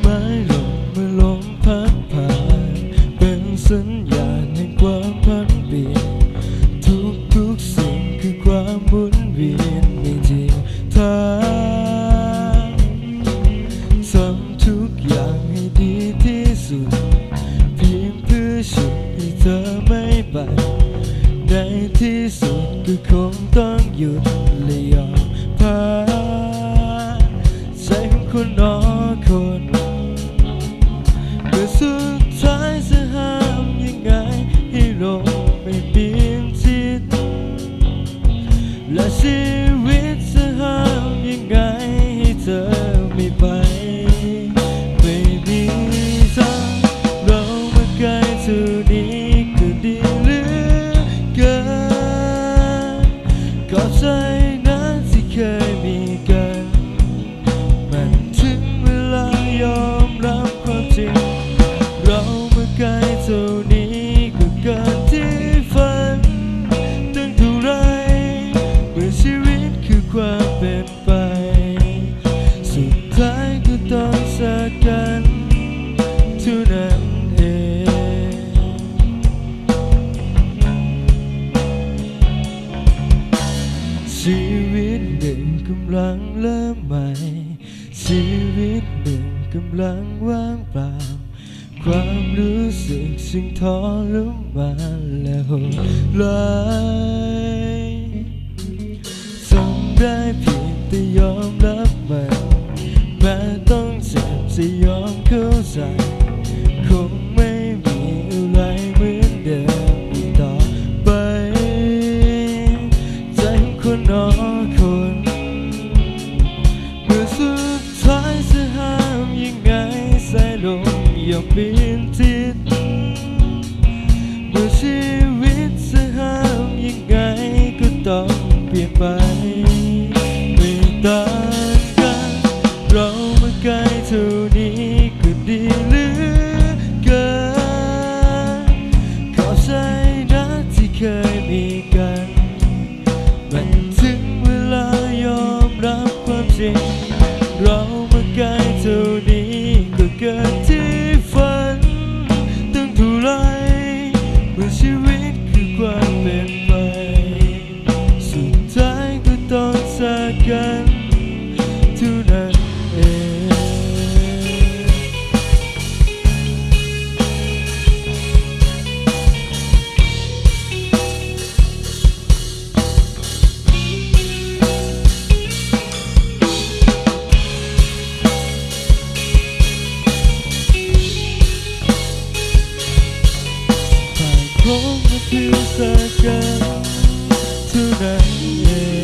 ไม้หล่นเมื่อลมพัดผ่าน เป็นสัญญาณแห่งความพันเปลี่ยน ทุกทุกสิ่งคือความหมุนเวียนไม่จริงทางทำทุกอย่างให้ดีที่สุด เพียงเพื่อฉันให้เธอไม่ไปในที่สุดก็คงต้องหยุด เท่านี้ก็ดีเหลือเกินก็ใจนะที่เคยมีกัน มันถึงเวลายอมรับความจริง เรามาใกลเท่านี้ก็เกินที่ฝัน ตั้งเท่าไรเมื่อชีวิตคือความเป็น ชีวิตหนึ่งกำลังเริ่มใหม่ ชีวิตหนึ่งกำลังว่างเปล่า ความรู้สึกซึ่งทรมานและโหดร้ายทำได้เพียงแต่ยอมรับมันแม้ต้องเจ็บจะยอมเข้าใจ เปลี่ยนทิศเมื่อชีวิตจะห้ามยังไงก็ต้องเปลี่ยนไปไม่ต่างกันเรามาใกลเท่านี้ก็ดีเหลือเกินขอใจนะที่เคยมีกันมันถึงเวลายอมรับความจริง กันเท่านั้นเองคงมาเพื่อสักกันทุานั้นเอง